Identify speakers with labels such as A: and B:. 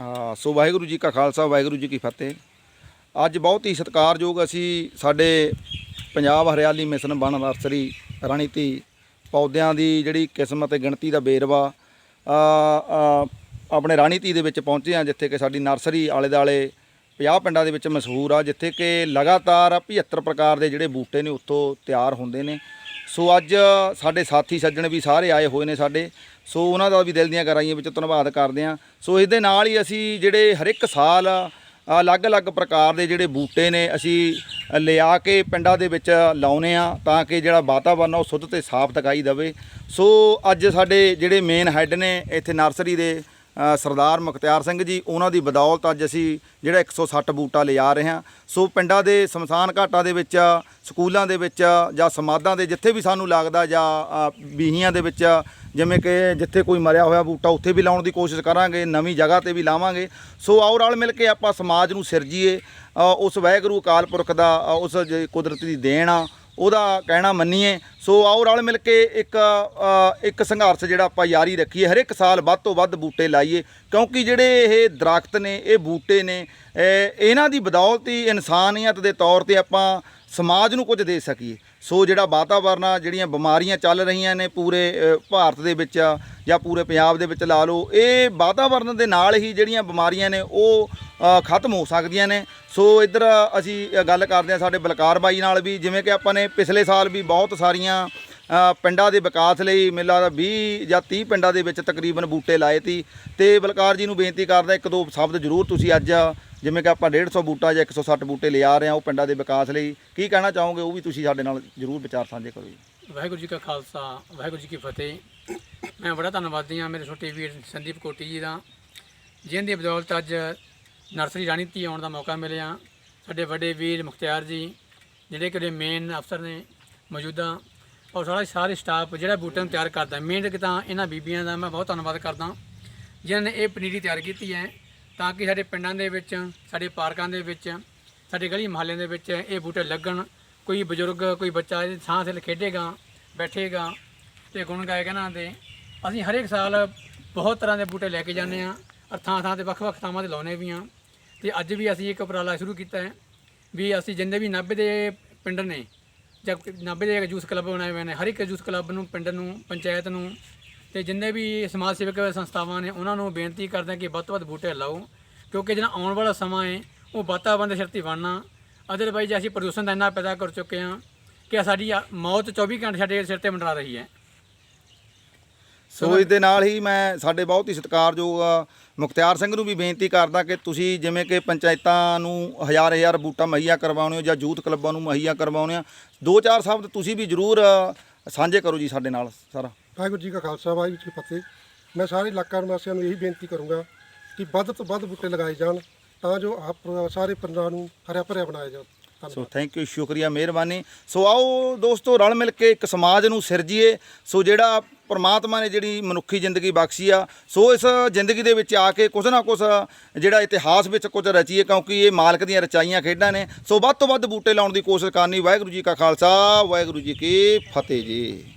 A: ਹਾਂ ਸੋ ਵਾਹਿਗੁਰੂ ਜੀ ਕਾ ਖਾਲਸਾ ਵਾਹਿਗੁਰੂ ਜੀ ਕੀ ਫਤਿਹ। ਅੱਜ ਬਹੁਤ ਹੀ ਸਤਿਕਾਰਯੋਗ ਅਸੀਂ ਸਾਡੇ ਪੰਜਾਬ ਹਰਿਆਲੀ ਮਿਸ਼ਨ ਬਣ ਨਰਸਰੀ ਰਣੀਤੀ ਪੌਦਿਆਂ ਦੀ ਜਿਹੜੀ ਕਿਸਮ ਅਤੇ ਗਿਣਤੀ ਦਾ ਵੇਰਵਾ ਅ, ਅ, ਆਪਣੇ ਰਾਣੀਤੀ ਦੇ ਵਿੱਚ ਪਹੁੰਚੇ ਹਾਂ ਜਿੱਥੇ ਕਿ ਸਾਡੀ ਨਰਸਰੀ ਆਲੇ ਦਾਲੇ 50 ਪਿੰਡਾਂ ਦੇ ਵਿੱਚ ਮਸ਼ਹੂਰ ਆ ਜਿੱਥੇ ਕਿ ਲਗਾਤਾਰ 75 ਪ੍ਰਕਾਰ ਦੇ ਜਿਹੜੇ ਬੂਟੇ ਨੇ ਉੱਥੋਂ ਤਿਆਰ ਹੁੰਦੇ ਨੇ। ਸੋ ਅੱਜ ਸਾਡੇ ਸਾਥੀ ਸੱਜਣ ਵੀ ਸਾਰੇ ਆਏ ਹੋਏ ਨੇ ਸਾਡੇ। ਸੋ ਉਹਨਾਂ ਦਾ ਵੀ ਦਿਲ ਦੀਆਂ ਗਹਿਰਾਈਆਂ ਵਿੱਚ ਧੰਨਵਾਦ ਕਰਦੇ ਹਾਂ। ਸੋ ਇਸ ਦੇ ਨਾਲ ਹੀ ਅਸੀਂ ਜਿਹੜੇ ਹਰ ਇੱਕ ਸਾਲ ਅਲੱਗ-ਅਲੱਗ ਪ੍ਰਕਾਰ ਦੇ ਜਿਹੜੇ ਬੂਟੇ ਨੇ ਅਸੀਂ ਲਿਆ ਕੇ ਪਿੰਡਾਂ ਦੇ ਵਿੱਚ ਲਾਉਨੇ ਆ ਤਾਂ ਕਿ ਜਿਹੜਾ ਵਾਤਾਵਰਨ ਉਹ ਸ਼ੁੱਧ ਤੇ ਸਾਫ਼ ਦਿਖਾਈ ਦੇਵੇ। ਸੋ ਅੱਜ ਸਾਡੇ ਜਿਹੜੇ ਮੇਨ ਹੈੱਡ ਨੇ ਇੱਥੇ ਨਰਸਰੀ ਦੇ ਸਰਦਾਰ ਮੁਖਤਿਆਰ ਸਿੰਘ ਜੀ, ਉਹਨਾਂ ਦੀ ਬਦੌਲਤ ਅੱਜ ਅਸੀਂ ਜਿਹੜਾ 160 ਬੂਟਾ ਲਿਜਾ ਰਹੇ ਹਾਂ। ਸੋ ਪਿੰਡਾਂ ਦੇ ਸ਼ਮਸ਼ਾਨ ਘਾਟਾਂ ਦੇ ਵਿੱਚ, ਸਕੂਲਾਂ ਦੇ ਵਿੱਚ ਜਾਂ ਸਮਾਧਾਂ ਦੇ ਜਿੱਥੇ ਵੀ ਸਾਨੂੰ ਲੱਗਦਾ ਜਾਂ ਬੀਹੀਆਂ ਦੇ ਵਿੱਚ ਜਿਵੇਂ ਕਿ ਜਿੱਥੇ ਕੋਈ ਮਰਿਆ ਹੋਇਆ ਬੂਟਾ, ਉੱਥੇ ਵੀ ਲਾਉਣ ਦੀ ਕੋਸ਼ਿਸ਼ ਕਰਾਂਗੇ, ਨਵੀਂ ਜਗ੍ਹਾ ਤੇ ਵੀ ਲਾਵਾਂਗੇ। ਸੋ ਆਓ ਰਲ ਮਿਲ ਕੇ ਆਪਾਂ ਸਮਾਜ ਨੂੰ ਸਿਰਜੀਏ। ਉਸ ਵਾਹਿਗੁਰੂ ਅਕਾਲ ਪੁਰਖ ਦਾ ਉਸ ਜੇ ਕੁਦਰਤ ਦੀ ਦੇਣ ਆ। ਉਹਦਾ ਕਹਿਣਾ ਮੰਨੀਏ। ਸੋ ਆਓ ਰਲ ਮਿਲ ਕੇ ਇੱਕ ਇੱਕ ਸੰਘਰਸ਼ ਜਿਹੜਾ ਆਪਾਂ ਜਾਰੀ ਰੱਖੀਏ। ਹਰ ਇੱਕ ਸਾਲ ਵੱਧ ਤੋਂ ਵੱਧ ਬੂਟੇ ਲਾਈਏ। ਕਿਉਂਕਿ ਜਿਹੜੇ ਇਹ ਦਰਖਤ ਨੇ, ਇਹ ਬੂਟੇ ਨੇ ਇਹਨਾਂ ਦੀ ਬਦੌਲਤ ਹੀ ਇਨਸਾਨੀਅਤ ਦੇ ਤੌਰ ਤੇ ਆਪਾਂ ਸਮਾਜ ਨੂੰ ਕੁਝ ਦੇ ਸਕੀਏ। ਸੋ ਜਿਹੜਾ ਵਾਤਾਵਰਨ ਆ, ਜਿਹੜੀਆਂ ਬਿਮਾਰੀਆਂ ਚੱਲ ਰਹੀਆਂ ਨੇ ਪੂਰੇ ਭਾਰਤ ਦੇ ਵਿੱਚ ਜਾਂ ਪੂਰੇ ਪੰਜਾਬ ਦੇ ਵਿੱਚ ਲਾ ਲਓ, ਇਹ ਵਾਤਾਵਰਨ ਦੇ ਨਾਲ ਹੀ ਜਿਹੜੀਆਂ ਬਿਮਾਰੀਆਂ ਨੇ, ਉਹ ਖਤਮ ਹੋ ਸਕਦੀਆਂ ਨੇ। ਸੋ ਇੱਧਰ ਅਸੀਂ ਗੱਲ ਕਰਦੇ ਹਾਂ ਸਾਡੇ ਬਲਕਾਰ ਬਾਈ ਨਾਲ ਵੀ, ਜਿਵੇਂ ਕਿ ਆਪਾਂ ਨੇ ਪਿਛਲੇ ਸਾਲ ਵੀ ਬਹੁਤ ਸਾਰੀਆਂ ਪਿੰਡਾਂ ਦੇ ਵਿਕਾਸ ਲਈ ਮੇਲਾ ਲੱਗਦਾ 20 ਜਾਂ 30 ਪਿੰਡਾਂ ਦੇ ਵਿੱਚ ਤਕਰੀਬਨ ਬੂਟੇ ਲਾਏ ਤੀ ਤੇ ਬਲਕਾਰ ਜੀ ਨੂੰ ਬੇਨਤੀ ਕਰਦਾ, ਇੱਕ ਦੋ ਸ਼ਬਦ ਜ਼ਰੂਰ ਤੁਸੀਂ ਅੱਜ, ਜਿਵੇਂ ਕਿ ਆਪਾਂ 150 ਬੂਟਾ ਜਾਂ 160 ਬੂਟੇ ਲਿਆ ਰਹੇ ਹਾਂ ਉਹ ਪਿੰਡਾਂ ਦੇ ਵਿਕਾਸ ਲਈ, ਕੀ ਕਹਿਣਾ ਚਾਹੋਗੇ? ਉਹ ਵੀ ਤੁਸੀਂ ਸਾਡੇ ਨਾਲ ਜ਼ਰੂਰ ਵਿਚਾਰ ਸਾਂਝੇ ਕਰੋ ਜੀ।
B: ਵਾਹਿਗੁਰੂ ਜੀ ਕਾ ਖਾਲਸਾ, ਵਾਹਿਗੁਰੂ ਜੀ ਕੀ ਫਤਿਹ। ਮੈਂ ਬੜਾ ਧੰਨਵਾਦੀ ਹਾਂ ਮੇਰੇ ਛੋਟੇ ਵੀਰ ਸੰਦੀਪ ਕੋਟੀ ਜੀ ਦਾ, ਜਿਨ੍ਹਾਂ ਦੀ ਬਦੌਲਤ ਅੱਜ ਨਰਸਰੀ ਰਾਣੀ ਧੀ ਆਉਣ ਦਾ ਮੌਕਾ ਮਿਲਿਆ। ਸਾਡੇ ਵੱਡੇ ਵੀਰ ਮੁਖਤਿਆਰ ਜੀ, ਜਿਹੜੇ ਕਿ ਮੇਨ ਅਫਸਰ ਨੇ, ਮੌਜੂਦਾ, ਔਰ ਸਾਰਾ ਸਾਰੇ ਸਟਾਫ ਜਿਹੜਾ ਬੂਟਿਆਂ ਨੂੰ ਤਿਆਰ ਕਰਦਾ। ਮਿਹਨਤ ਤਾਂ ਇਹਨਾਂ ਬੀਬੀਆਂ ਦਾ ਮੈਂ ਬਹੁਤ ਧੰਨਵਾਦ ਕਰਦਾ, ਜਿਨ੍ਹਾਂ ਨੇ ਇਹ ਪਨੀਰੀ ਤਿਆਰ ਕੀਤੀ ਹੈ, ਤਾਂ ਕਿ ਸਾਡੇ ਪਿੰਡਾਂ ਦੇ ਵਿੱਚ, ਸਾਡੇ ਪਾਰਕਾਂ ਦੇ ਵਿੱਚ, ਸਾਡੇ ਗਲੀ ਮੁਹੱਲਿਆਂ ਦੇ ਵਿੱਚ ਇਹ ਬੂਟੇ ਲੱਗਣ। ਕੋਈ ਬਜ਼ੁਰਗ, ਕੋਈ ਬੱਚਾ ਇਹਦੇ ਥਾਂ ਤੇ ਖੇਡੇਗਾ, ਬੈਠੇਗਾ, ਤੇ ਗੁਣ ਗਾਏਗਾ ਨਾ ਦੇ। ਅਸੀਂ ਹਰੇਕ ਸਾਲ ਬਹੁਤ ਤਰ੍ਹਾਂ ਦੇ ਬੂਟੇ ਲੈ ਕੇ ਜਾਂਦੇ ਆ ਔਰ ਥਾਂ ਥਾਂ ਤੇ ਵੱਖ-ਵੱਖ ਥਾਵਾਂ ਤੇ ਲਾਉਨੇ ਵੀ ਆ। ਤੇ ਅੱਜ ਵੀ ਅਸੀਂ ਇੱਕ ਉਪਰਾਲਾ ਸ਼ੁਰੂ ਕੀਤਾ ਹੈ ਵੀ ਅਸੀਂ ਜਿੰਨੇ ਵੀ ਨਾਭੇ ਦੇ ਪਿੰਡ ਨੇ ਜਾਂ ਨਾਭੇ ਦੇ ਜੂਸ ਕਲੱਬ ਬਣਾਏ ਹੋਏ ਨੇ, ਹਰ ਇੱਕ ਜੂਸ ਕਲੱਬ ਨੂੰ, ਪਿੰਡ ਨੂੰ, ਪੰਚਾਇਤ ਨੂੰ ਤੇ ਜਿੰਨੇ ਵੀ ਸਮਾਜ ਸੇਵਕ ਸੰਸਥਾਵਾਂ ਨੇ, ਉਹਨਾਂ ਨੂੰ ਬੇਨਤੀ ਕਰਦੇ ਹਾਂ ਕਿ ਵੱਧ ਤੋਂ ਵੱਧ ਬੂਟੇ ਲਾਓ। ਕਿਉਂਕਿ ਜਿਹੜਾ ਆਉਣ ਵਾਲਾ ਸਮਾਂ ਹੈ, ਉਹ ਵਾਤਾਵਰਨ ਦੇ ਸਿਰ ਤੇ ਬਣਨਾ। ਅਦਰਵਾਈਜ਼ ਅਸੀਂ ਪ੍ਰਦੂਸ਼ਣ ਦਾ ਇੰਨਾ ਪੈਦਾ ਕਰ ਚੁੱਕੇ ਹਾਂ ਕਿ ਸਾਡੀ ਮੌਤ 24 ਘੰਟੇ ਸਾਡੇ ਸਿਰ ਤੇ ਮੰਡਰਾ ਰਹੀ ਹੈ।
A: ਸੋ ਇਸ ਦੇ ਨਾਲ ਹੀ ਮੈਂ ਸਾਡੇ ਬਹੁਤ ਹੀ ਸਤਿਕਾਰਯੋਗ ਮੁਖਤਿਆਰ ਸਿੰਘ ਨੂੰ ਵੀ ਬੇਨਤੀ ਕਰਦਾ ਕਿ ਤੁਸੀਂ ਜਿਵੇਂ ਕਿ ਪੰਚਾਇਤਾਂ ਨੂੰ ਹਜ਼ਾਰ ਹਜ਼ਾਰ ਬੂਟਾ ਮੁਹੱਈਆ ਕਰਵਾਉਣੇ ਹੋ ਜਾਂ ਯੂਥ ਕਲੱਬਾਂ ਨੂੰ ਮੁਹੱਈਆ ਕਰਵਾਉਣੇ ਆ ਦੋ ਚਾਰ ਸ਼ਬਦ ਤੁਸੀਂ ਵੀ ਜ਼ਰੂਰ ਸਾਂਝੇ ਕਰੋ ਜੀ ਸਾਡੇ ਨਾਲ ਸਾਰਾ।
C: ਵਾਹਿਗੁਰੂ ਜੀ ਕਾ ਖਾਲਸਾ ਵਾਹਿਗੁਰੂ ਜੀ ਕੀ ਫਤਿਹ। ਮੈਂ ਸਾਰੇ ਇਲਾਕਾ ਨਿਵਾਸੀਆਂ ਨੂੰ ਇਹੀ ਬੇਨਤੀ ਕਰੂੰਗਾ ਕਿ ਵੱਧ ਤੋਂ ਵੱਧ ਬੂਟੇ ਲਗਾਏ ਜਾਣ ਤਾਂ ਜੋ ਆਪ ਸਾਰੇ ਪਿੰਡਾਂ ਨੂੰ ਹਰਿਆ ਭਰਿਆ ਬਣਾਇਆ ਜਾਵੇ।
A: ਸੋ ਥੈਂਕ ਯੂ ਸ਼ੁਕਰੀਆ, ਮਿਹਰਬਾਨੀ। ਸੋ ਆਓ ਦੋਸਤੋ, ਰਲ ਮਿਲ ਕੇ ਇੱਕ ਸਮਾਜ ਨੂੰ ਸਿਰਜੀਏ। ਸੋ ਜਿਹੜਾ ਪਰਮਾਤਮਾ ਨੇ ਜਿਹੜੀ ਮਨੁੱਖੀ ਜ਼ਿੰਦਗੀ ਬਖਸ਼ੀ ਆ, ਸੋ ਇਸ ਜ਼ਿੰਦਗੀ ਦੇ ਵਿੱਚ ਆ ਕੇ ਕੁਝ ਨਾ ਕੁਝ ਜਿਹੜਾ ਇਤਿਹਾਸ ਵਿੱਚ ਕੁਝ ਰਚੀਏ, ਕਿਉਂਕਿ ਇਹ ਮਾਲਕ ਦੀਆਂ ਰਚਾਈਆਂ ਖੇਡਾਂ ਨੇ। ਸੋ ਵੱਧ ਤੋਂ ਵੱਧ ਬੂਟੇ ਲਾਉਣ ਦੀ ਕੋਸ਼ਿਸ਼ ਕਰਨੀ। ਵਾਹਿਗੁਰੂ ਜੀ ਕਾ ਖਾਲਸਾ, ਵਾਹਿਗੁਰੂ ਜੀ ਕੀ ਫਤਿਹ ਜੀ।